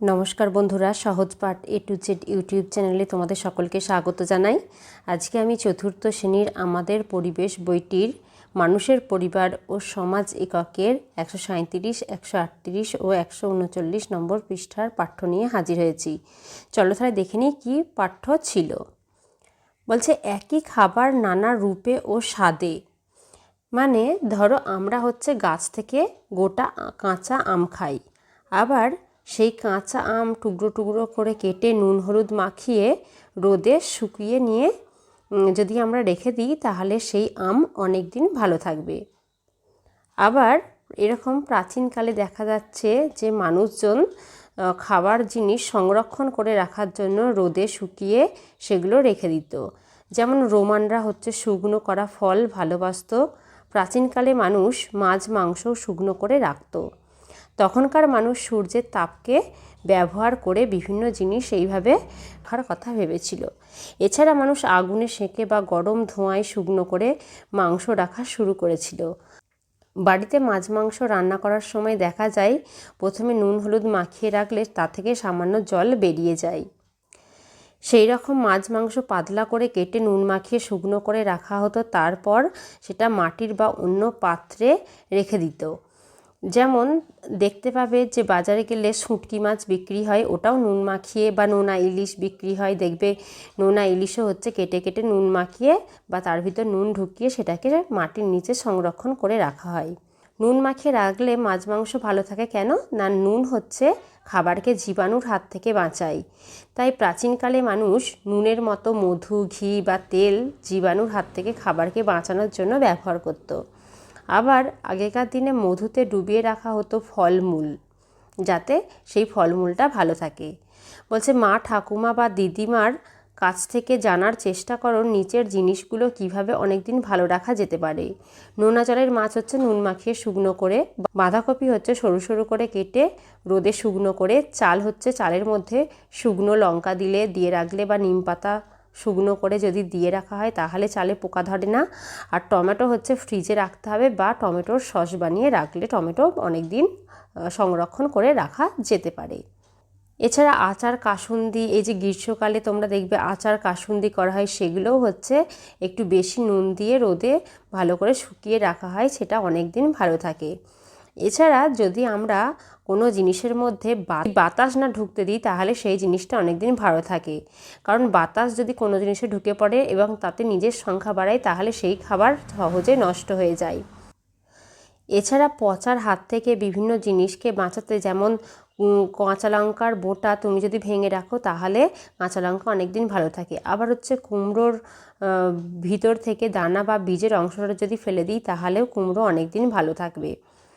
নমস্কার বন্ধুরা, সহজ পাঠ এ টু জেড ইউটিউব চ্যানেলে তোমাদের সকলকে স্বাগত জানাই। আজকে আমি চতুর্থ শ্রেণির আমাদের পরিবেশ বইটির মানুষের পরিবার ও সমাজ এককের একশো সাঁত্রিশ একশো আটত্রিশ ও একশো উনচল্লিশ নম্বর পৃষ্ঠার পাঠ্য নিয়ে হাজির হয়েছি। চলো তাহলে দেখে নিই কী পাঠ্য ছিল। বলছে, একই খাবার নানা রূপে ও স্বাদে। মানে ধরো আমরা হচ্ছে গাছ থেকে গোটা কাঁচা আম খাই। আবার সেই কাঁচা আম টুকরো টুকরো করে কেটে নুন হলুদ মাখিয়ে রোদে শুকিয়ে নিয়ে যদি আমরা রেখে দিই তাহলে সেই আম অনেক দিন ভালো থাকবে। আবার এরকম প্রাচীনকালে দেখা যাচ্ছে যে মানুষজন খাবার জিনিস সংরক্ষণ করে রাখার জন্য রোদে শুকিয়ে সেগুলো রেখে দিত। যেমন রোমানরা হচ্ছে শুকনো করা ফল ভালোবাসতো। প্রাচীনকালে মানুষ মাছ, মাংস শুকনো করে রাখতো। তখনকার মানুষ সূর্যের তাপকে ব্যবহার করে বিভিন্ন জিনিস এইভাবে রাখার কথা ভেবেছিল। এছাড়া মানুষ আগুনে সেঁকে বা গরম ধোঁয়ায় শুকনো করে মাংস রাখা শুরু করেছিল। বাড়িতে মাছ মাংস রান্না করার সময় দেখা যায়, প্রথমে নুন হলুদ মাখিয়ে রাখলে তা থেকে সামান্য জল বেরিয়ে যায়। সেই রকম মাছ মাংস পাতলা করে কেটে নুন মাখিয়ে শুকনো করে রাখা হতো, তারপর সেটা মাটির বা অন্য পাত্রে রেখে দিত। যেমন দেখতে পাবে যে বাজারে গেলে শুঁটকি মাছ বিক্রি হয়, ওটাও নুন মাখিয়ে বা নোনা ইলিশ বিক্রি হয়। দেখবে নোনা ইলিশও হচ্ছে কেটে কেটে নুন মাখিয়ে বা তার ভিতর নুন ঢুকিয়ে সেটাকে মাটির নিচে সংরক্ষণ করে রাখা হয়। নুন মাখিয়ে রাখলে মাছ মাংস ভালো থাকে কেন? না, নুন হচ্ছে খাবারকে জীবাণুর হাত থেকে বাঁচায়। তাই প্রাচীনকালে মানুষ নুনের মতো মধু, ঘি বা তেল জীবাণুর হাত থেকে খাবারকে বাঁচানোর জন্য ব্যবহার করতো। আবার আগেকার দিনে মধুতে ডুবিয়ে রাখা হতো ফলমূল, যাতে সেই ফলমূলটা ভালো থাকে। বলছে, মা ঠাকুমা বা দিদিমার কাছ থেকে জানার চেষ্টা করো, নিচের জিনিসগুলো কীভাবে অনেকদিন ভালো রাখা যেতে পারে। নোনা জলের মাছ হচ্ছে নুন মাখিয়ে শুকনো করে, বাঁধাকপি হচ্ছে সরু সরু করে কেটে রোদে শুকনো করে, চাল হচ্ছে চালের মধ্যে শুকনো লঙ্কা দিলে, দিয়ে রাখলে বা নিম পাতা শুকনো করে যদি দিয়ে রাখা হয়, তাহলে চালে পোকা ধরে না। আর টমেটো হচ্ছে ফ্রিজে রাখতে হবে বা টমেটোর সস বানিয়ে রাখলে টমেটো অনেক দিন সংরক্ষণ করে রাখা যেতে পারে। এছাড়া আচার কাসুন্দি, এই যে গ্রীষ্মকালে তোমরা দেখবে আচার কাসুন্দি করা হয়, সেগুলোও হচ্ছে একটু বেশি নুন দিয়ে রোদে ভালো করে শুকিয়ে রাখা হয়, সেটা অনেক দিন ভালো থাকে। এছাড়া যদি আমরা কোনো জিনিসের মধ্যে বাতাস না ঢুকতে দিই, তাহলে সেই জিনিসটা অনেক দিন ভালো থাকে। কারণ বাতাস যদি কোনো জিনিসে ঢুকে পড়ে এবং তাতে নিজের সংখ্যা বাড়ায়, তাহলে সেই খাবার সহজে নষ্ট হয়ে যায়। এছাড়া পচার হাত থেকে বিভিন্ন জিনিসকে বাঁচাতে যেমন কাঁচা লঙ্কার বোঁটা তুমি যদি ভেঙে রাখো, তাহলে কাঁচা লঙ্কা অনেক দিন ভালো থাকে। আবার হচ্ছে কুমড়োর ভিতর থেকে দানা বা বীজের অংশটা যদি ফেলে দিই, তাহলেও কুমড়ো অনেক দিন ভালো থাকবে।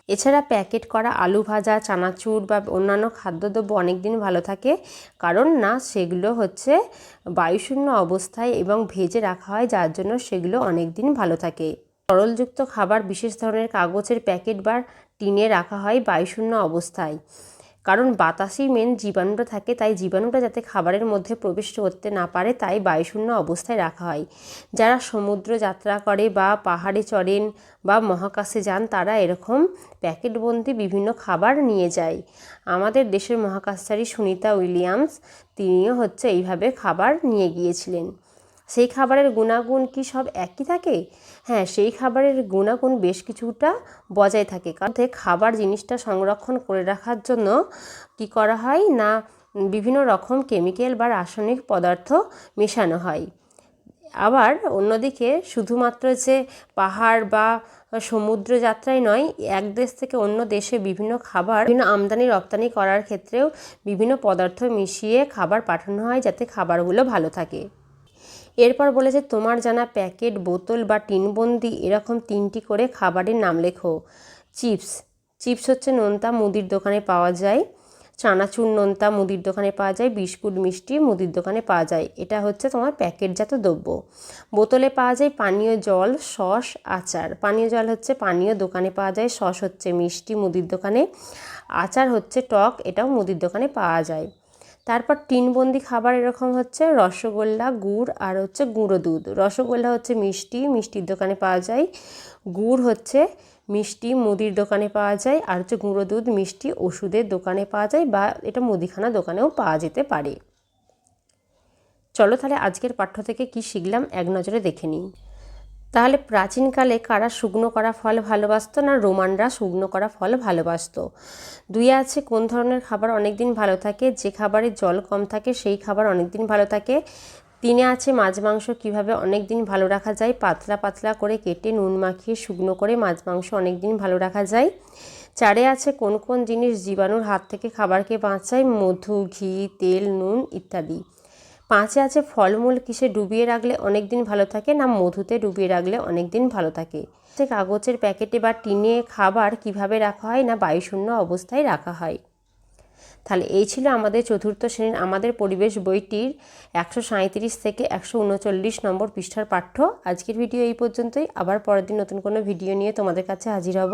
এছাড়া প্যাকেট করা আলু ভাজা, চানাচুর বা অন্যান্য খাদ্যদ্রব্য অনেক দিন ভালো থাকে। কারণ না, সেগুলো হচ্ছে বায়ুশূন্য অবস্থায় এবং ভেজে রাখা হয়, যার জন্য সেগুলো অনেক দিন ভালো থাকে। তরলযুক্ত খাবার বিশেষ ধরনের কাগজের প্যাকেট বা টিনে রাখা হয় বায়ুশূন্য অবস্থায়। কারণ বাতাসেই মেন জীবাণুটা থাকে, তাই জীবাণুটা যাতে খাবারের মধ্যে প্রবেশ করতে না পারে, তাই বায়ুশূন্য অবস্থায় রাখা হয়। যারা সমুদ্র যাত্রা করে বা পাহাড়ে চড়েন বা মহাকাশে যান, তারা এরকম প্যাকেটবন্দি বিভিন্ন খাবার নিয়ে যায়। আমাদের দেশের মহাকাশচারী সুনিতা উইলিয়ামস, তিনিও হচ্ছে এইভাবে খাবার নিয়ে গিয়েছিলেন। সেই খাবারের গুণাগুণ কি সব একই থাকে? হ্যাঁ সেই খাবারের গুণাগুণ বেশ কিছুটা বজায় থাকে। কারণ খাবার জিনিসটা সংরক্ষণ করে রাখার জন্য কি করা হয় না বিভিন্ন রকম কেমিক্যাল বা রাসায়নিক পদার্থ মেশানো হয়। আবার অন্যদিকে শুধুমাত্র যে পাহাড় বা সমুদ্র যাত্রায় নয়, এক দেশ থেকে অন্য দেশে বিভিন্ন খাবার বিভিন্ন আমদানি, রপ্তানি করার ক্ষেত্রেও বিভিন্ন পদার্থ মিশিয়ে খাবার পাঠানো হয় যাতে খাবারগুলো ভালো থাকে। এরপর বলেছে তোমার জানা প্যাকেট, বোতল বা টিনবন্দি এরকম তিনটি করে খাবারের নাম লেখো। চিপস। চিপস হচ্ছে নোনতা মুদির দোকানে পাওয়া যায়। চানাচুর নোনতা মুদির দোকানে পাওয়া যায়। বিস্কুট মিষ্টি মুদির দোকানে পাওয়া যায়। এটা হচ্ছে তোমার প্যাকেটজাত দ্রব্য। বোতলে পাওয়া যায় পানীয় জল, সস, আচার। পানীয় জল হচ্ছে পানীয়, দোকানে পাওয়া যায়। সস হচ্ছে মিষ্টি মুদির দোকানে। আচার হচ্ছে টক, এটাও মুদির দোকানে পাওয়া যায়। তারপর টিনবন্দি খাবার এরকম হচ্ছে, রসগোল্লা, গুড় আর হচ্ছে গুঁড়ো দুধ। রসগোল্লা হচ্ছে মিষ্টি, মিষ্টির দোকানে পাওয়া যায়। গুড় হচ্ছে মিষ্টি, মুদির দোকানে পাওয়া যায়। আর হচ্ছে গুঁড়ো দুধ, মিষ্টি ওষুধের দোকানে পাওয়া যায় বা এটা মুদিখানা দোকানেও পাওয়া যেতে পারে। চলো তাহলে আজকের পাঠ্য থেকে কি শিখলাম, এক নজরে দেখে নিই। তাহলে প্রাচীনকালে কারা শুকনো করা ফল ভালোবাসতো না রোমানরা শুকনো করা ফল ভালোবাসতো? দুইয়ে আছে কোন ধরনের খাবার অনেক দিন ভালো থাকে, যে খাবারে জল কম থাকে সেই খাবার অনেক দিন ভালো থাকে। তিনে আছে মাছ মাংস কীভাবে অনেক দিন ভালো রাখা যায়, পাতলা পাতলা করে কেটে নুন মাখিয়ে শুকনো করে মাছ মাংস অনেক দিন ভালো রাখা যায়। চারে আছে কোন কোন জিনিস জীবাণুর হাত থেকে খাবারকে বাঁচায়, মধু, ঘি, তেল, নুন ইত্যাদি। পাঁচে আছে ফলমূল কিসে ডুবিয়ে রাখলে অনেক দিন ভালো থাকে না মধুতে ডুবিয়ে রাখলে অনেক দিন ভালো থাকে? সে কাগজের প্যাকেটে বা টিনে খাবার কীভাবে রাখা হয় না বায়ুশূন্য অবস্থায় রাখা হয়? তাহলে এই ছিল আমাদের চতুর্থ শ্রেণির আমাদের পরিবেশ বইটির একশো সাঁত্রিশ থেকে একশো উনচল্লিশ নম্বর পৃষ্ঠার পাঠ্য। আজকের ভিডিও এই পর্যন্তই। আবার পরের দিন নতুন কোনো ভিডিও নিয়ে তোমাদের কাছে হাজির হব।